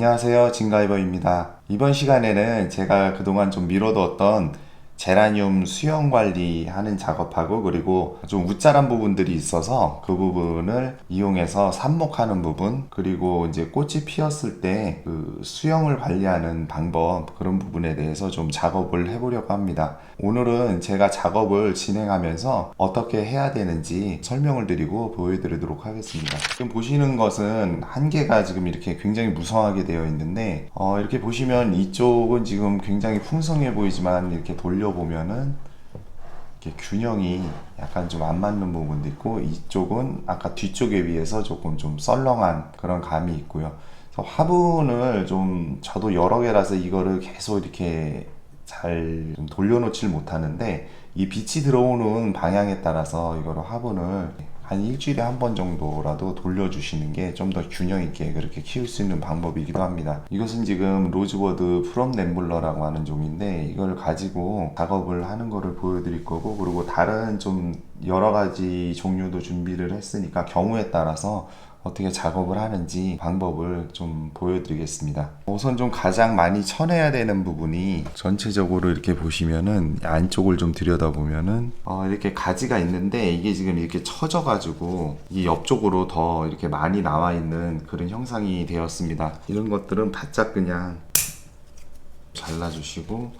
안녕하세요. 진가이버입니다. 이번 시간에는 제가 그동안 좀 미뤄두었던 제라늄 수영 관리하는 작업하고 그리고 좀 웃자란 부분들이 있어서 그 부분을 이용해서 삽목하는 부분 그리고 이제 꽃이 피었을 때 그 수영을 관리하는 방법 그런 부분에 대해서 좀 작업을 해보려고 합니다. 오늘은 제가 작업을 진행하면서 어떻게 해야 되는지 설명을 드리고 보여드리도록 하겠습니다. 지금 보시는 것은 한 개가 지금 이렇게 굉장히 무성하게 되어 있는데 어, 이렇게 보시면 이쪽은 지금 굉장히 풍성해 보이지만 이렇게 돌려보면은 이렇게 균형이 약간 좀 안 맞는 부분도 있고 이쪽은 아까 뒤쪽에 비해서 조금 좀 썰렁한 그런 감이 있고요. 화분을 좀 저도 여러 개라서 이거를 계속 이렇게 잘좀 돌려놓질 못하는데 이 빛이 들어오는 방향에 따라서 이거를 화분을 한 일주일에 한 번 정도라도 돌려주시는 게 좀 더 균형 있게 그렇게 키울 수 있는 방법이기도 합니다. 이것은 지금 로즈버드 프롬 넷물러라고 하는 종인데 이걸 가지고 작업을 하는 거를 보여드릴 거고 그리고 다른 좀 여러 가지 종류도 준비를 했으니까 경우에 따라서 어떻게 작업을 하는지 방법을 좀 보여드리겠습니다. 우선 좀 가장 많이 쳐내야 되는 부분이 전체적으로 이렇게 보시면은 안쪽을 좀 들여다보면은 어, 이렇게 가지가 있는데 이게 지금 이렇게 처져가지고 이 옆쪽으로 더 이렇게 많이 나와 있는 그런 형상이 되었습니다. 이런 것들은 바짝 그냥 잘라주시고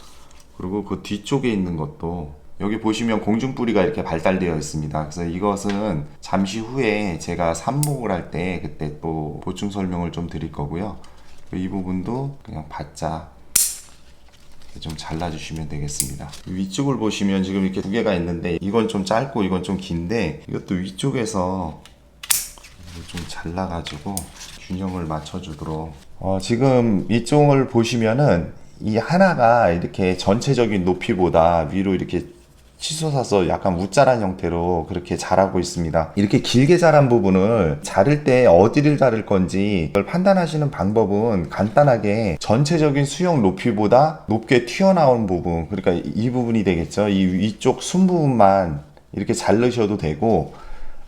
그리고 그 뒤쪽에 있는 것도 여기 보시면 공중뿌리가 이렇게 발달되어 있습니다. 그래서 이것은 잠시 후에 제가 삽목을 할 때 그때 또 보충 설명을 좀 드릴 거고요. 이 부분도 그냥 바짝 좀 잘라주시면 되겠습니다. 위쪽을 보시면 지금 이렇게 두 개가 있는데 이건 좀 짧고 이건 좀 긴데 이것도 위쪽에서 좀 잘라가지고 균형을 맞춰주도록 어, 지금 이쪽을 보시면은 이 하나가 이렇게 전체적인 높이보다 위로 이렇게 치솟아서 약간 웃자란 형태로 그렇게 자라고 있습니다. 이렇게 길게 자란 부분을 자를 때 어디를 자를 건지 이걸 판단하시는 방법은 간단하게 전체적인 수영 높이보다 높게 튀어나온 부분, 그러니까 이 부분이 되겠죠. 이 위쪽 순 부분만 이렇게 자르셔도 되고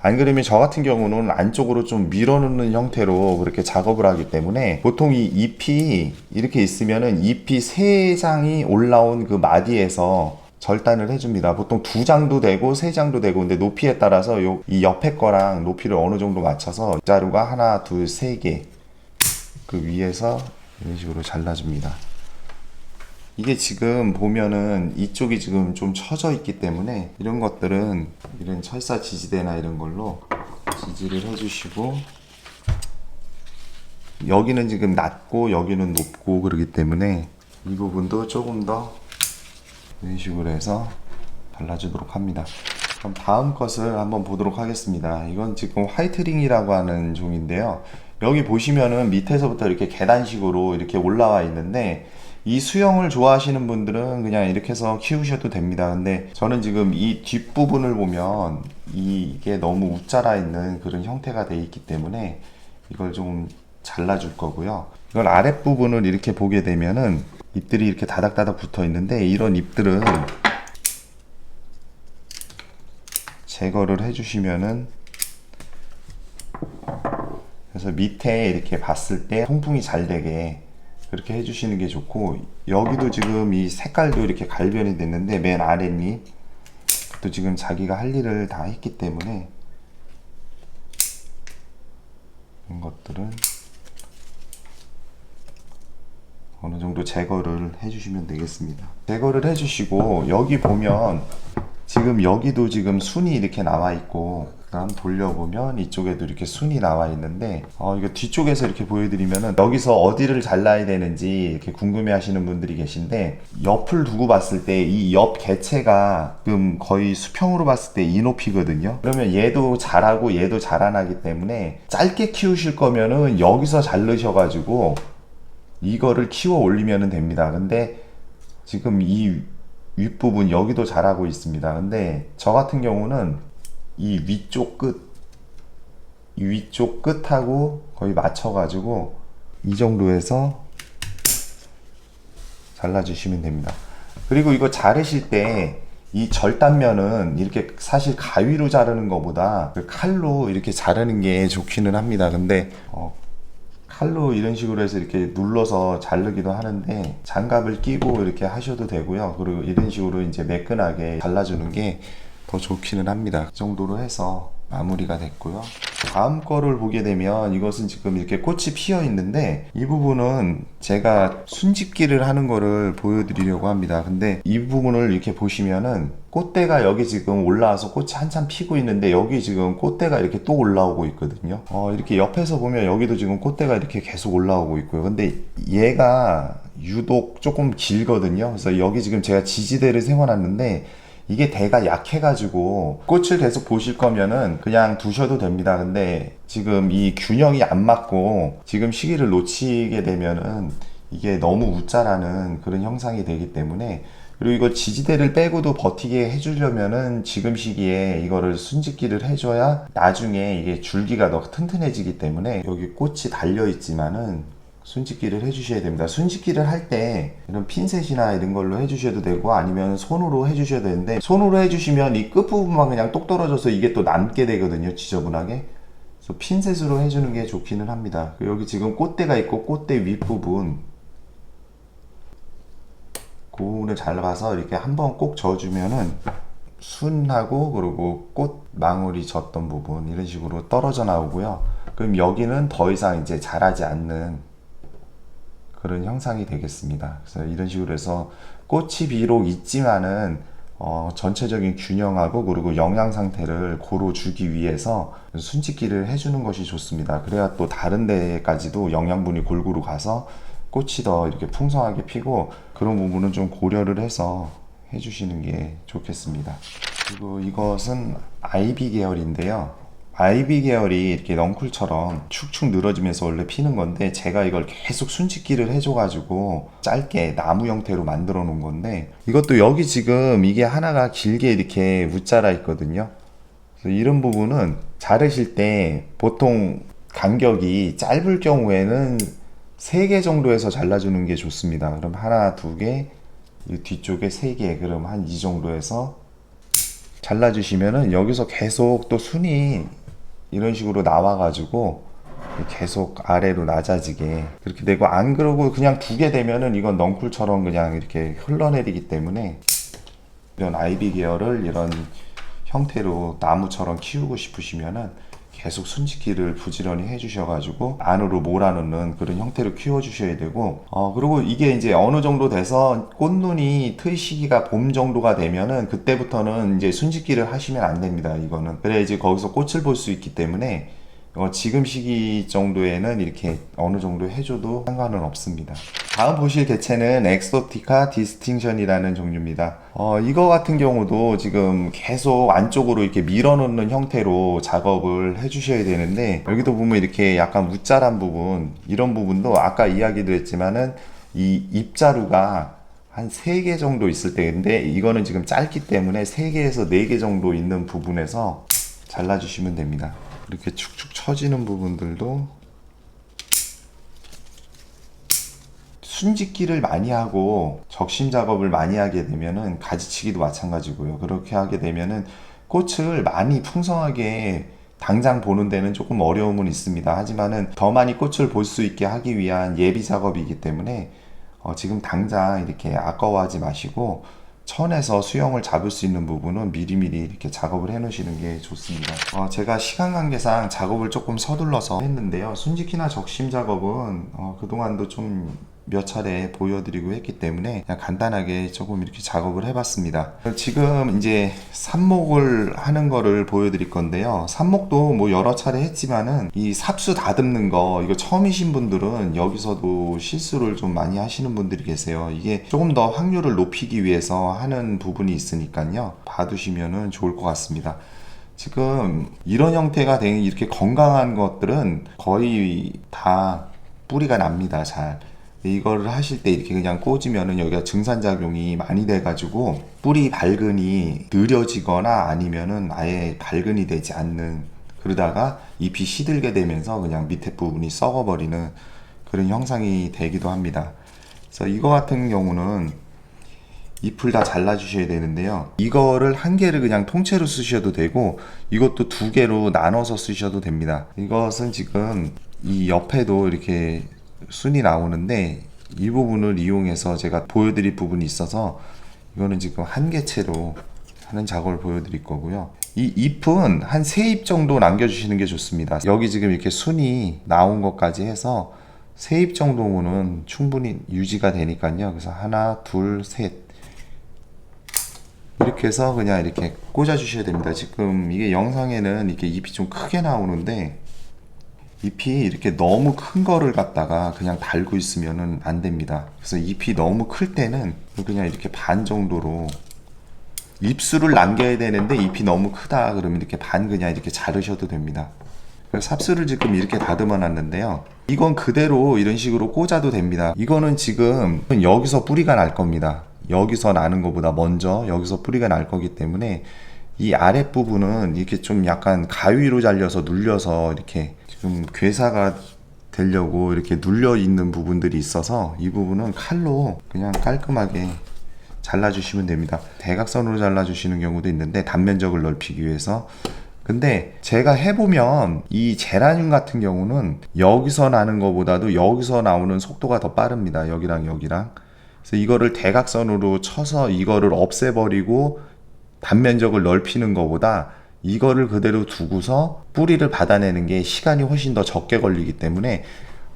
안 그러면 저 같은 경우는 안쪽으로 좀 밀어넣는 형태로 그렇게 작업을 하기 때문에 보통 이 잎이 이렇게 있으면은 잎이 세 장이 올라온 그 마디에서 절단을 해줍니다. 보통 두 장도 되고 세 장도 되고 근데 높이에 따라서 요, 이 옆에 거랑 높이를 어느 정도 맞춰서 자루가 하나, 둘, 세 개 그 위에서 이런 식으로 잘라줍니다. 이게 지금 보면은 이쪽이 지금 좀 처져 있기 때문에 이런 것들은 이런 철사 지지대나 이런 걸로 지지를 해주시고 여기는 지금 낮고 여기는 높고 그러기 때문에 이 부분도 조금 더 이런 식으로 해서 발라주도록 합니다. 그럼 다음 것을 한번 보도록 하겠습니다. 이건 지금 화이트링이라고 하는 종인데요. 여기 보시면은 밑에서부터 이렇게 계단식으로 이렇게 올라와 있는데 이 수영을 좋아하시는 분들은 그냥 이렇게 해서 키우셔도 됩니다. 근데 저는 지금 이 뒷부분을 보면 이게 너무 웃자라 있는 그런 형태가 돼 있기 때문에 이걸 좀 잘라줄 거고요. 이걸 아랫부분을 이렇게 보게 되면은 잎들이 이렇게 다닥다닥 붙어 있는데 이런 잎들은 제거를 해주시면은 그래서 밑에 이렇게 봤을 때 통풍이 잘 되게 그렇게 해주시는 게 좋고 여기도 지금 이 색깔도 이렇게 갈변이 됐는데 맨 아랫잎 또 지금 자기가 할 일을 다 했기 때문에 이런 것들은 어느 정도 제거를 해주시면 되겠습니다. 제거를 해주시고 여기 보면 지금 여기도 지금 순이 이렇게 나와 있고 그다음 돌려보면 이쪽에도 이렇게 순이 나와 있는데 어 이거 뒤쪽에서 이렇게 보여드리면은 여기서 어디를 잘라야 되는지 이렇게 궁금해하시는 분들이 계신데 옆을 두고 봤을 때 이 옆 개체가 지금 거의 수평으로 봤을 때 이 높이거든요. 그러면 얘도 자라고 얘도 자라나기 때문에 짧게 키우실 거면은 여기서 자르셔가지고 이거를 키워 올리면 됩니다. 근데 지금 이 윗부분 여기도 자라고 있습니다. 근데 저 같은 경우는 이 위쪽 끝, 이 위쪽 끝하고 거의 맞춰가지고 이 정도에서 잘라주시면 됩니다. 그리고 이거 자르실 때 이 절단면은 이렇게 사실 가위로 자르는 것보다 그 칼로 이렇게 자르는 게 좋기는 합니다. 근데 어, 칼로 이런 식으로 해서 이렇게 눌러서 자르기도 하는데 장갑을 끼고 이렇게 하셔도 되고요. 그리고 이런 식으로 이제 매끈하게 잘라주는 게 더 좋기는 합니다. 그 정도로 해서 마무리가 됐고요. 다음 거를 보게 되면 이것은 지금 이렇게 꽃이 피어 있는데 이 부분은 제가 순집기를 하는 거를 보여드리려고 합니다. 근데 이 부분을 이렇게 보시면은 꽃대가 여기 지금 올라와서 꽃이 한참 피고 있는데 여기 지금 꽃대가 이렇게 또 올라오고 있거든요. 어, 이렇게 옆에서 보면 여기도 지금 꽃대가 이렇게 계속 올라오고 있고요. 근데 얘가 유독 조금 길거든요. 그래서 여기 지금 제가 지지대를 세워놨는데 이게 대가 약해가지고 꽃을 계속 보실 거면은 그냥 두셔도 됩니다. 근데 지금 이 균형이 안 맞고 지금 시기를 놓치게 되면은 이게 너무 웃자라는 그런 형상이 되기 때문에 그리고 이거 지지대를 빼고도 버티게 해주려면은 지금 시기에 이거를 순짓기를 해줘야 나중에 이게 줄기가 더 튼튼해지기 때문에 여기 꽃이 달려 있지만은 순짓기를 해주셔야 됩니다. 순짓기를 할 때 이런 핀셋이나 이런 걸로 해주셔도 되고 아니면 손으로 해주셔야 되는데 손으로 해주시면 이 끝부분만 그냥 똑 떨어져서 이게 또 남게 되거든요. 지저분하게. 그래서 핀셋으로 해주는 게 좋기는 합니다. 여기 지금 꽃대가 있고 꽃대 윗부분 그 부분을 잘라서 이렇게 한번 꼭 저어주면은 순하고 그리고 꽃 망울이 졌던 부분 이런 식으로 떨어져 나오고요. 그럼 여기는 더 이상 이제 자라지 않는 그런 형상이 되겠습니다. 그래서 이런 식으로 해서 꽃이 비록 있지만은 어, 전체적인 균형하고 그리고 영양 상태를 고루 주기 위해서 순짓기를 해주는 것이 좋습니다. 그래야 또 다른 데까지도 영양분이 골고루 가서 꽃이 더 이렇게 풍성하게 피고 그런 부분은 좀 고려를 해서 해주시는 게 좋겠습니다. 그리고 이것은 아이비 계열인데요. 아이비 계열이 이렇게 넝쿨처럼 축축 늘어지면서 원래 피는 건데 제가 이걸 계속 순짓기를 해줘가지고 짧게 나무 형태로 만들어 놓은 건데 이것도 여기 지금 이게 하나가 길게 이렇게 웃자라 있거든요. 이런 부분은 자르실 때 보통 간격이 짧을 경우에는 3개 정도에서 잘라주는 게 좋습니다. 그럼 하나, 두 개, 이 뒤쪽에 3개, 그럼 한 이 정도에서 잘라주시면은 여기서 계속 또 순이 이런 식으로 나와가지고 계속 아래로 낮아지게 그렇게 되고 안 그러고 그냥 두게 되면은 이건 넝쿨처럼 그냥 이렇게 흘러내리기 때문에 이런 아이비 계열을 이런 형태로 나무처럼 키우고 싶으시면은 계속 순짓기를 부지런히 해주셔가지고 안으로 몰아넣는 그런 형태로 키워주셔야 되고 어 그리고 이게 이제 어느 정도 돼서 꽃눈이 틀 시기가 봄 정도가 되면은 그때부터는 이제 순짓기를 하시면 안 됩니다 이거는. 그래 이제 거기서 꽃을 볼 수 있기 때문에 어, 지금 시기 정도에는 이렇게 어느 정도 해줘도 상관은 없습니다. 다음 보실 개체는 엑소티카 디스팅션이라는 종류입니다. 어, 이거 같은 경우도 지금 계속 안쪽으로 이렇게 밀어놓는 형태로 작업을 해주셔야 되는데 여기도 보면 이렇게 약간 무자란 부분 이런 부분도 아까 이야기도 했지만은 이 입자루가 한 3개 정도 있을 때인데 이거는 지금 짧기 때문에 3개에서 4개 정도 있는 부분에서 잘라주시면 됩니다. 이렇게 축축 처지는 부분들도 순짓기를 많이 하고 적심 작업을 많이 하게 되면은 가지치기도 마찬가지고요. 그렇게 하게 되면은 꽃을 많이 풍성하게 당장 보는 데는 조금 어려움은 있습니다. 하지만은 더 많이 꽃을 볼 수 있게 하기 위한 예비 작업이기 때문에 어, 지금 당장 이렇게 아까워하지 마시고 천에서 수영을 잡을 수 있는 부분은 미리미리 이렇게 작업을 해 놓으시는 게 좋습니다. 어, 제가 시간 관계상 작업을 조금 서둘러서 했는데요. 순직기나 적심 작업은 어, 그동안도 좀 몇 차례 보여드리고 했기 때문에 그냥 간단하게 조금 이렇게 작업을 해봤습니다. 지금 이제 삽목을 하는 거를 보여드릴 건데요. 삽목도 뭐 여러 차례 했지만은 이 삽수 다듬는 거 이거 처음이신 분들은 여기서도 실수를 좀 많이 하시는 분들이 계세요. 이게 조금 더 확률을 높이기 위해서 하는 부분이 있으니까요. 봐두시면은 좋을 것 같습니다. 지금 이런 형태가 된 이렇게 건강한 것들은 거의 다 뿌리가 납니다. 잘. 이거를 하실 때 이렇게 그냥 꽂으면은 여기가 증산작용이 많이 돼가지고 뿌리 발근이 느려지거나 아니면은 아예 발근이 되지 않는 그러다가 잎이 시들게 되면서 그냥 밑에 부분이 썩어버리는 그런 형상이 되기도 합니다. 그래서 이거 같은 경우는 잎을 다 잘라주셔야 되는데요. 이거를 한 개를 그냥 통째로 쓰셔도 되고 이것도 두 개로 나눠서 쓰셔도 됩니다. 이것은 지금 이 옆에도 이렇게 순이 나오는데 이 부분을 이용해서 제가 보여드릴 부분이 있어서 이거는 지금 한 개체로 하는 작업을 보여드릴 거고요. 이 잎은 한 세 잎 정도 남겨주시는 게 좋습니다. 여기 지금 이렇게 순이 나온 것까지 해서 세 잎 정도면 충분히 유지가 되니까요. 그래서 하나, 둘, 셋. 이렇게 해서 그냥 이렇게 꽂아 주셔야 됩니다. 지금 이게 영상에는 이렇게 잎이 좀 크게 나오는데 잎이 이렇게 너무 큰 거를 갖다가 그냥 달고 있으면은 안 됩니다. 그래서 잎이 너무 클 때는 그냥 이렇게 반 정도로 잎수를 남겨야 되는데 잎이 너무 크다 그러면 이렇게 반 그냥 이렇게 자르셔도 됩니다. 삽수를 지금 이렇게 다듬어 놨는데요. 이건 그대로 이런 식으로 꽂아도 됩니다. 이거는 지금 여기서 뿌리가 날 겁니다. 여기서 나는 것보다 먼저 여기서 뿌리가 날 거기 때문에 이 아랫부분은 이렇게 좀 약간 가위로 잘려서 눌려서 이렇게 지금 괴사가 되려고 이렇게 눌려 있는 부분들이 있어서 이 부분은 칼로 그냥 깔끔하게 잘라주시면 됩니다. 대각선으로 잘라주시는 경우도 있는데 단면적을 넓히기 위해서 근데 제가 해보면 이 제라늄 같은 경우는 여기서 나는 것보다도 여기서 나오는 속도가 더 빠릅니다. 여기랑 여기랑. 그래서 이거를 대각선으로 쳐서 이거를 없애버리고 단면적을 넓히는 것보다 이거를 그대로 두고서 뿌리를 받아내는 게 시간이 훨씬 더 적게 걸리기 때문에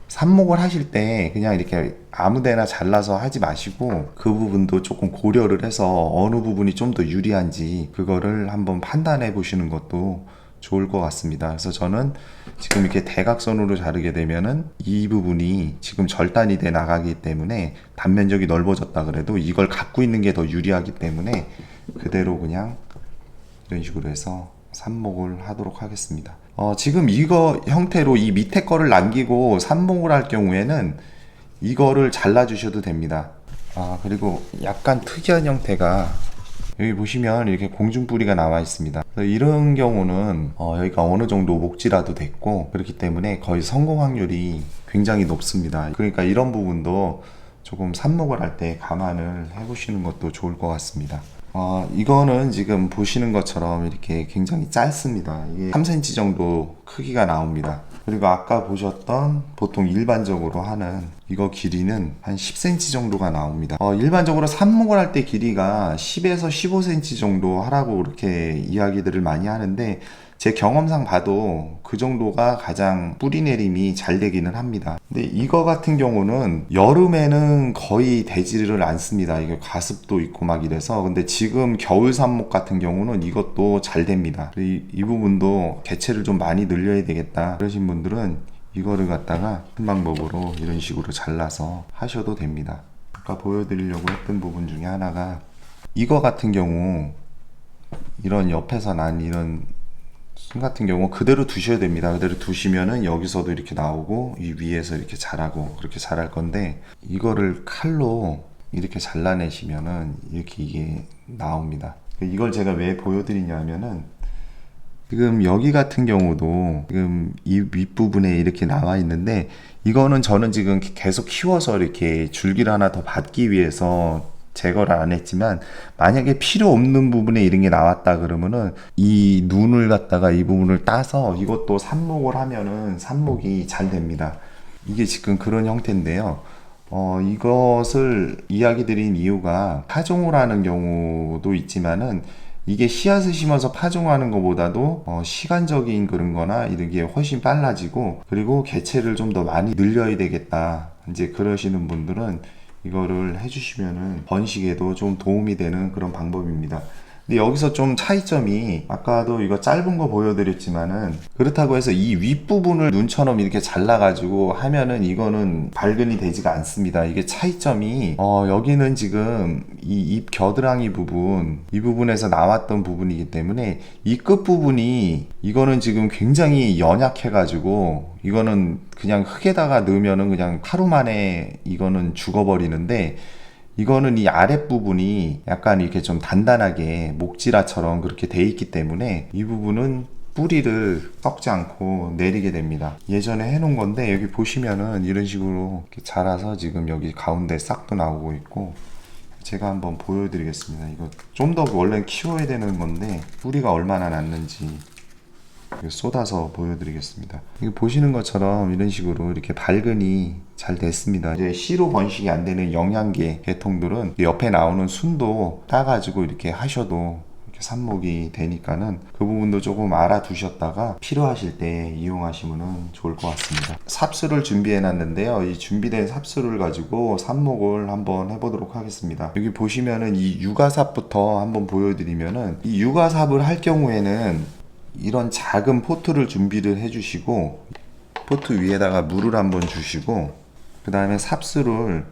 삽목을 하실 때 그냥 이렇게 아무데나 잘라서 하지 마시고 그 부분도 조금 고려를 해서 어느 부분이 좀 더 유리한지 그거를 한번 판단해 보시는 것도 좋을 것 같습니다. 그래서 저는 지금 이렇게 대각선으로 자르게 되면은 이 부분이 지금 절단이 돼 나가기 때문에 단면적이 넓어졌다 그래도 이걸 갖고 있는 게 더 유리하기 때문에 그대로 그냥 이런 식으로 해서 삽목을 하도록 하겠습니다. 어, 지금 이거 형태로 이 밑에 거를 남기고 삽목을 할 경우에는 이거를 잘라 주셔도 됩니다. 아, 그리고 약간 특이한 형태가 여기 보시면 이렇게 공중뿌리가 나와 있습니다. 이런 경우는 어, 여기가 어느 정도 목지라도 됐고 그렇기 때문에 거의 성공 확률이 굉장히 높습니다. 그러니까 이런 부분도 조금 삽목을 할 때 감안을 해보시는 것도 좋을 것 같습니다. 어, 이거는 지금 보시는 것처럼 이렇게 굉장히 짧습니다. 이게 3cm 정도 크기가 나옵니다. 그리고 아까 보셨던 보통 일반적으로 하는 이거 길이는 한 10cm 정도가 나옵니다. 어, 일반적으로 삽목을 할 때 길이가 10에서 15cm 정도 하라고 그렇게 이야기들을 많이 하는데 제 경험상 봐도 그 정도가 가장 뿌리 내림이 잘 되기는 합니다. 근데 이거 같은 경우는 여름에는 거의 되지를 않습니다. 이게 가습도 있고 막 이래서. 근데 지금 겨울 삽목 같은 경우는 이것도 잘 됩니다. 이, 이 부분도 개체를 좀 많이 늘려야 되겠다. 그러신 분들은 이거를 갖다가 한 방법으로 이런 식으로 잘라서 하셔도 됩니다. 아까 보여드리려고 했던 부분 중에 하나가 이거 같은 경우 이런 옆에서 난 이런 순 같은 경우 그대로 두셔야 됩니다. 그대로 두시면은 여기서도 이렇게 나오고 이 위에서 이렇게 자라고 그렇게 자랄 건데 이거를 칼로 이렇게 잘라내시면은 이렇게 이게 나옵니다. 이걸 제가 왜 보여드리냐면은 지금 여기 같은 경우도 지금 이 윗부분에 이렇게 나와 있는데 이거는 저는 지금 계속 키워서 이렇게 줄기를 하나 더 받기 위해서 제거를 안 했지만 만약에 필요 없는 부분에 이런 게 나왔다 그러면은 이 눈을 갖다가 이 부분을 따서 이것도 삽목을 하면은 삽목이 잘 됩니다. 이게 지금 그런 형태인데요. 어, 이것을 이야기 드린 이유가 파종을 하는 경우도 있지만은 이게 씨앗을 심어서 파종하는 것보다도 어, 시간적인 그런 거나 이런 게 훨씬 빨라지고 그리고 개체를 좀 더 많이 늘려야 되겠다. 이제 그러시는 분들은 이거를 해주시면은 번식에도 좀 도움이 되는 그런 방법입니다. 근데 여기서 좀 차이점이 아까도 이거 짧은 거 보여드렸지만은 그렇다고 해서 이 윗부분을 눈처럼 이렇게 잘라가지고 하면은 이거는 발근이 되지가 않습니다. 이게 차이점이 어 여기는 지금 이잎 겨드랑이 부분 이 부분에서 나왔던 부분이기 때문에 이 끝부분이 이거는 지금 굉장히 연약해가지고 이거는 그냥 흙에다가 넣으면은 그냥 하루 만에 이거는 죽어버리는데 이거는 이 아랫부분이 약간 이렇게 좀 단단하게 목지라처럼 그렇게 돼 있기 때문에 이 부분은 뿌리를 썩지 않고 내리게 됩니다. 예전에 해놓은 건데 여기 보시면은 이런 식으로 자라서 지금 여기 가운데 싹도 나오고 있고 제가 한번 보여드리겠습니다. 이거 좀 더 원래 키워야 되는 건데 뿌리가 얼마나 났는지 쏟아서 보여드리겠습니다. 보시는 것처럼 이런 식으로 이렇게 발근이 잘 됐습니다. 이제 C로 번식이 안 되는 영양계 계통들은 옆에 나오는 순도 따가지고 이렇게 하셔도 이렇게 삽목이 되니까는 그 부분도 조금 알아두셨다가 필요하실 때 이용하시면 좋을 것 같습니다. 삽수를 준비해 놨는데요. 이 준비된 삽수를 가지고 삽목을 한번 해보도록 하겠습니다. 여기 보시면은 이 육아삽부터 한번 보여드리면은 이 육아삽을 할 경우에는 이런 작은 포트를 준비를 해주시고 포트 위에다가 물을 한번 주시고 그 다음에 삽수를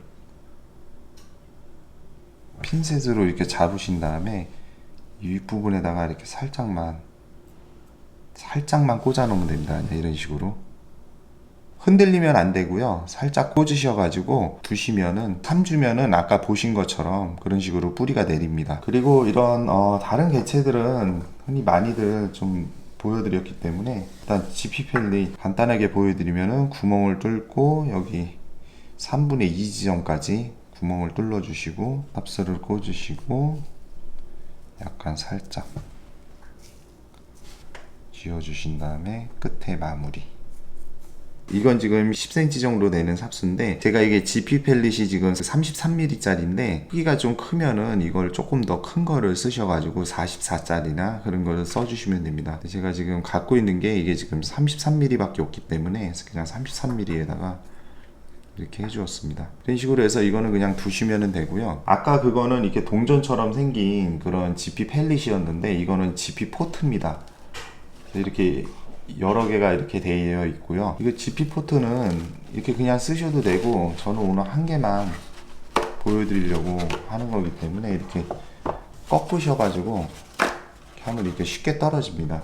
핀셋으로 이렇게 잡으신 다음에 이 윗부분에다가 이렇게 살짝만 살짝만 꽂아 놓으면 됩니다. 이런 식으로 흔들리면 안 되고요. 살짝 꽂으셔가지고 두시면은 3주면은 아까 보신 것처럼 그런 식으로 뿌리가 내립니다. 그리고 이런 어, 다른 개체들은 흔히 많이들 좀 보여드렸기 때문에 일단 지피펠리 간단하게 보여드리면은 구멍을 뚫고 여기 3분의 2 지점까지 구멍을 뚫어 주시고 탑스를 꽂으시고 약간 살짝 쥐어 주신 다음에 끝에 마무리 이건 지금 10cm 정도 되는 삽수인데 제가 이게 GP 펠릿이 지금 33mm짜리인데 크기가 좀 크면은 이걸 조금 더 큰 거를 쓰셔가지고 44짜리나 그런 거를 써주시면 됩니다. 제가 지금 갖고 있는 게 이게 지금 33mm밖에 없기 때문에 그냥 33mm에다가 이렇게 해주었습니다. 이런 식으로 해서 이거는 그냥 두시면 되고요. 아까 그거는 이렇게 동전처럼 생긴 그런 GP 펠릿이었는데 이거는 GP 포트입니다. 이렇게 여러 개가 이렇게 되어 있고요. 이거 GP 포트는 이렇게 그냥 쓰셔도 되고 저는 오늘 한 개만 보여드리려고 하는 거기 때문에 이렇게 꺾으셔가지고 이렇게 하면 이렇게 쉽게 떨어집니다.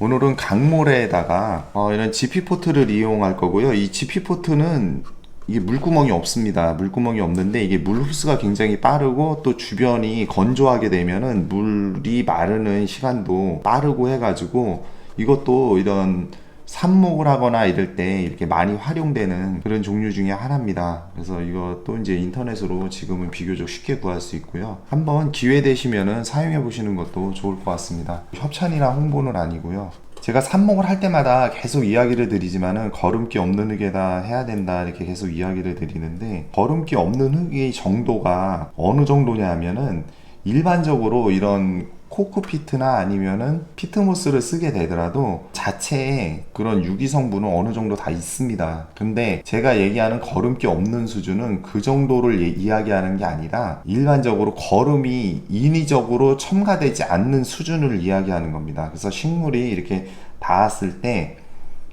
오늘은 강모래에다가 어, 이런 GP 포트를 이용할 거고요. 이 GP 포트는 이게 물구멍이 없습니다. 물구멍이 없는데 이게 물 흡수가 굉장히 빠르고 또 주변이 건조하게 되면은 물이 마르는 시간도 빠르고 해가지고 이것도 이런 삽목을 하거나 이럴 때 이렇게 많이 활용되는 그런 종류 중에 하나입니다. 그래서 이것도 이제 인터넷으로 지금은 비교적 쉽게 구할 수 있고요. 한번 기회 되시면은 사용해 보시는 것도 좋을 것 같습니다. 협찬이나 홍보는 아니고요. 제가 삽목을 할 때마다 계속 이야기를 드리지만은 거름기 없는 흙에다 해야 된다 이렇게 계속 이야기를 드리는데 거름기 없는 흙의 정도가 어느 정도냐 하면은 일반적으로 이런 코크피트나 아니면은 피트모스를 쓰게 되더라도 자체에 그런 유기 성분은 어느 정도 다 있습니다. 근데 제가 얘기하는 거름기 없는 수준은 그 정도를 예- 이야기하는 게 아니라 일반적으로 거름이 인위적으로 첨가되지 않는 수준을 이야기하는 겁니다. 그래서 식물이 이렇게 닿았을 때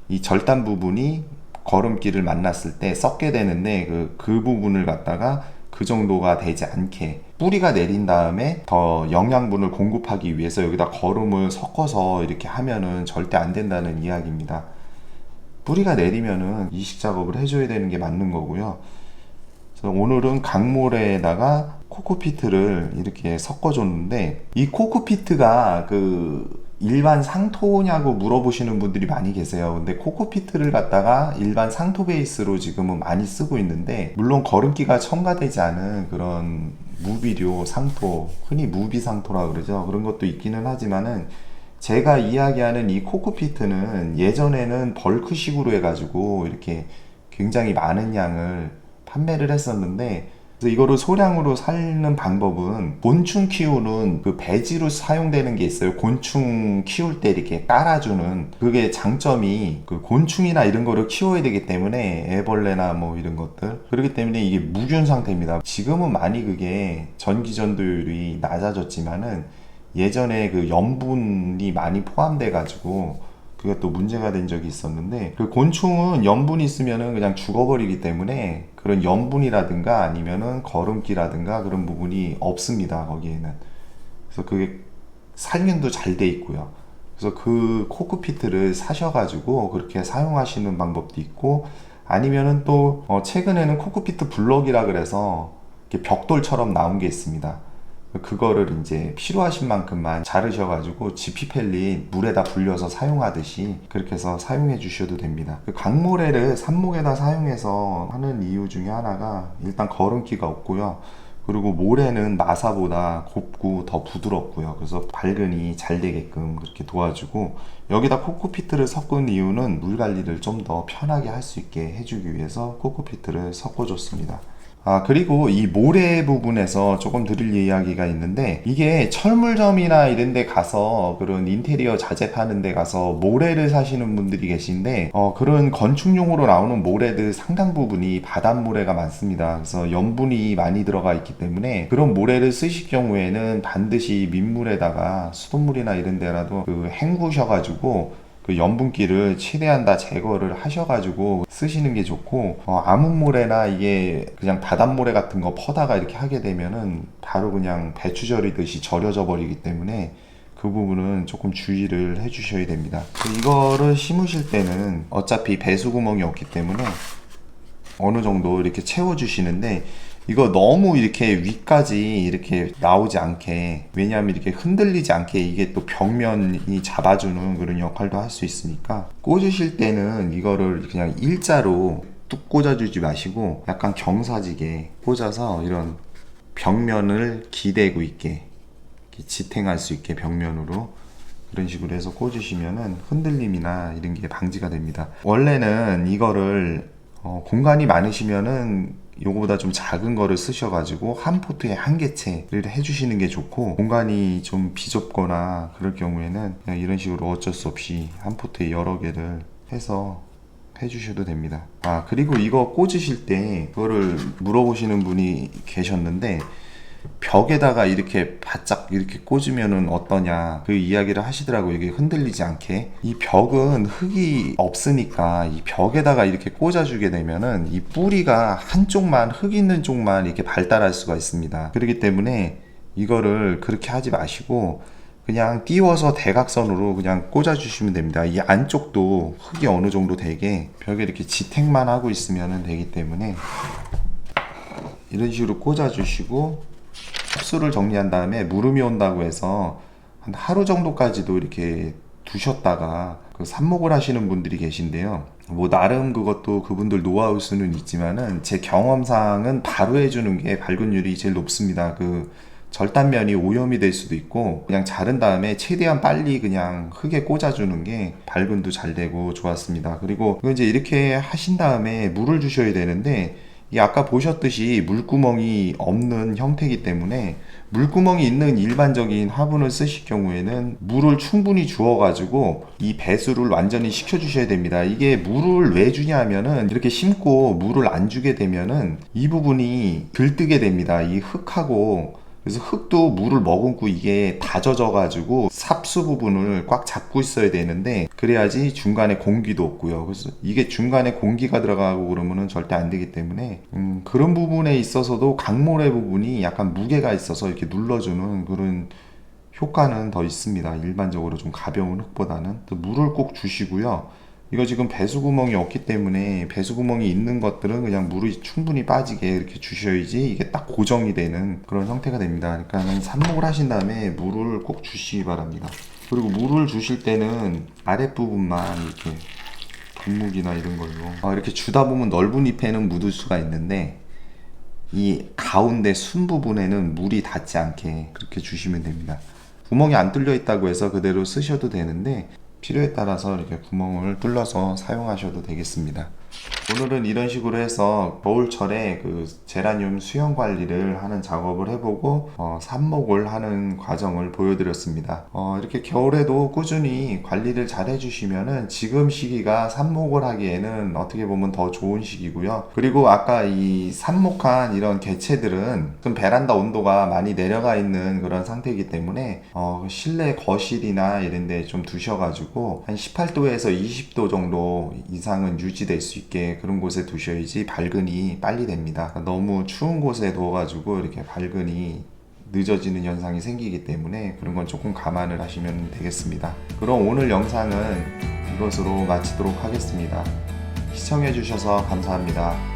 이 절단 부분이 거름기를 만났을 때 썩게 되는데 그, 그 부분을 갖다가 그 정도가 되지 않게 뿌리가 내린 다음에 더 영양분을 공급하기 위해서 여기다 거름을 섞어서 이렇게 하면은 절대 안 된다는 이야기입니다. 뿌리가 내리면은 이식 작업을 해줘야 되는 게 맞는 거고요. 오늘은 강모래에다가 코코피트를 이렇게 섞어줬는데 이 코코피트가 그 일반 상토냐고 물어보시는 분들이 많이 계세요. 근데 코코피트를 갖다가 일반 상토 베이스로 지금은 많이 쓰고 있는데 물론 거름기가 첨가되지 않은 그런 무비료 상토, 흔히 무비 상토라 그러죠. 그런 것도 있기는 하지만은 제가 이야기하는 이 코코피트는 예전에는 벌크식으로 해가지고 이렇게 굉장히 많은 양을 판매를 했었는데 그래서 이거를 소량으로 사는 방법은 곤충 키우는 그 배지로 사용되는 게 있어요. 곤충 키울 때 이렇게 깔아주는 그게 장점이 그 곤충이나 이런 거를 키워야 되기 때문에 애벌레나 뭐 이런 것들 그렇기 때문에 이게 무균 상태입니다. 지금은 많이 그게 전기 전도율이 낮아졌지만은 예전에 그 염분이 많이 포함돼 가지고 그게 또 문제가 된 적이 있었는데 그 곤충은 염분이 있으면은 그냥 죽어버리기 때문에 그런 염분이라든가 아니면은 거름기라든가 그런 부분이 없습니다 거기에는. 그래서 그게 살균도 잘 돼 있고요. 그래서 그 코크피트를 사셔가지고 그렇게 사용하시는 방법도 있고 아니면은 또 어, 최근에는 코크피트 블럭이라 그래서 벽돌처럼 나온 게 있습니다 그거를 이제 필요하신 만큼만 자르셔가지고 지피펠리 물에다 불려서 사용하듯이 그렇게 해서 사용해 주셔도 됩니다. 그 강모래를 삽목에다 사용해서 하는 이유 중에 하나가 일단 거름기가 없고요. 그리고 모래는 마사보다 곱고 더 부드럽고요. 그래서 발근이 잘 되게끔 그렇게 도와주고 여기다 코코피트를 섞은 이유는 물 관리를 좀 더 편하게 할 수 있게 해주기 위해서 코코피트를 섞어줬습니다. 아, 그리고 이 모래 부분에서 조금 드릴 이야기가 있는데, 이게 철물점이나 이런 데 가서 그런 인테리어 자재 파는 데 가서 모래를 사시는 분들이 계신데, 어, 그런 건축용으로 나오는 모래들 상당 부분이 바닷모래가 많습니다. 그래서 염분이 많이 들어가 있기 때문에 그런 모래를 쓰실 경우에는 반드시 민물에다가 수돗물이나 이런 데라도 그 헹구셔가지고 그 염분기를 최대한 다 제거를 하셔가지고 쓰시는 게 좋고 어, 아문모래나 이게 그냥 바닷모래 같은 거 퍼다가 이렇게 하게 되면은 바로 그냥 배추 절이듯이 절여져 버리기 때문에 그 부분은 조금 주의를 해주셔야 됩니다. 이거를 심으실 때는 어차피 배수 구멍이 없기 때문에 어느 정도 이렇게 채워주시는데 이거 너무 이렇게 위까지 이렇게 나오지 않게 왜냐하면 이렇게 흔들리지 않게 이게 또 벽면이 잡아주는 그런 역할도 할 수 있으니까 꽂으실 때는 이거를 그냥 일자로 뚝 꽂아주지 마시고 약간 경사지게 꽂아서 이런 벽면을 기대고 있게 지탱할 수 있게 벽면으로 그런 식으로 해서 꽂으시면은 흔들림이나 이런 게 방지가 됩니다. 원래는 이거를 어, 공간이 많으시면은 요거보다 좀 작은 거를 쓰셔가지고 한 포트에 한 개체를 해주시는 게 좋고 공간이 좀 비좁거나 그럴 경우에는 그냥 이런 식으로 어쩔 수 없이 한 포트에 여러 개를 해서 해주셔도 됩니다. 아 그리고 이거 꽂으실 때 그거를 물어보시는 분이 계셨는데 벽에다가 이렇게 바짝 이렇게 꽂으면은 어떠냐 그 이야기를 하시더라고요. 이게 흔들리지 않게. 이 벽은 흙이 없으니까 이 벽에다가 이렇게 꽂아주게 되면은 이 뿌리가 한쪽만 흙 있는 쪽만 이렇게 발달할 수가 있습니다. 그렇기 때문에 이거를 그렇게 하지 마시고 그냥 띄워서 대각선으로 그냥 꽂아주시면 됩니다. 이 안쪽도 흙이 어느 정도 되게 벽에 이렇게 지탱만 하고 있으면 되기 때문에 이런 식으로 꽂아주시고 흡수를 정리한 다음에 무름이 온다고 해서 한 하루 정도까지도 이렇게 두셨다가 그 삽목을 하시는 분들이 계신데요. 뭐 나름 그것도 그분들 노하우 수는 있지만은 제 경험상은 바로 해주는 게 발근율이 제일 높습니다. 그 절단면이 오염이 될 수도 있고 그냥 자른 다음에 최대한 빨리 그냥 흙에 꽂아주는 게 발근도 잘 되고 좋았습니다. 그리고 이제 이렇게 하신 다음에 물을 주셔야 되는데 이 아까 보셨듯이 물구멍이 없는 형태이기 때문에 물구멍이 있는 일반적인 화분을 쓰실 경우에는 물을 충분히 주어가지고 이 배수를 완전히 시켜주셔야 됩니다. 이게 물을 왜 주냐면은 이렇게 심고 물을 안 주게 되면은 이 부분이 들뜨게 됩니다. 이 흙하고 그래서 흙도 물을 머금고 이게 다 젖어가지고 삽수 부분을 꽉 잡고 있어야 되는데 그래야지 중간에 공기도 없고요. 그래서 이게 중간에 공기가 들어가고 그러면은 절대 안 되기 때문에 음, 그런 부분에 있어서도 강모래 부분이 약간 무게가 있어서 이렇게 눌러주는 그런 효과는 더 있습니다. 일반적으로 좀 가벼운 흙보다는 또 물을 꼭 주시고요. 이거 지금 배수구멍이 없기 때문에 배수구멍이 있는 것들은 그냥 물이 충분히 빠지게 이렇게 주셔야지 이게 딱 고정이 되는 그런 형태가 됩니다. 그러니까 삽목을 하신 다음에 물을 꼭 주시기 바랍니다. 그리고 물을 주실 때는 아랫부분만 이렇게 분무기나 이런 걸로 아, 이렇게 주다 보면 넓은 잎에는 묻을 수가 있는데 이 가운데 순 부분에는 물이 닿지 않게 그렇게 주시면 됩니다. 구멍이 안 뚫려 있다고 해서 그대로 쓰셔도 되는데 필요에 따라서 이렇게 구멍을 뚫러서 사용하셔도 되겠습니다. 오늘은 이런 식으로 해서 겨울철에 그 제라늄 수영 관리를 하는 작업을 해보고 어, 삽목을 하는 과정을 보여드렸습니다. 어, 이렇게 겨울에도 꾸준히 관리를 잘 해주시면은 지금 시기가 삽목을 하기에는 어떻게 보면 더 좋은 시기고요. 그리고 아까 이 삽목한 이런 개체들은 좀 베란다 온도가 많이 내려가 있는 그런 상태이기 때문에 어, 실내 거실이나 이런 데 좀 두셔가지고 한 18도에서 20도 정도 이상은 유지될 수 있게 그런 곳에 두셔야지 발근이 빨리 됩니다. 너무 추운 곳에 두어가지고 이렇게 발근이 늦어지는 현상이 생기기 때문에 그런 건 조금 감안을 하시면 되겠습니다. 그럼 오늘 영상은 이것으로 마치도록 하겠습니다. 시청해주셔서 감사합니다.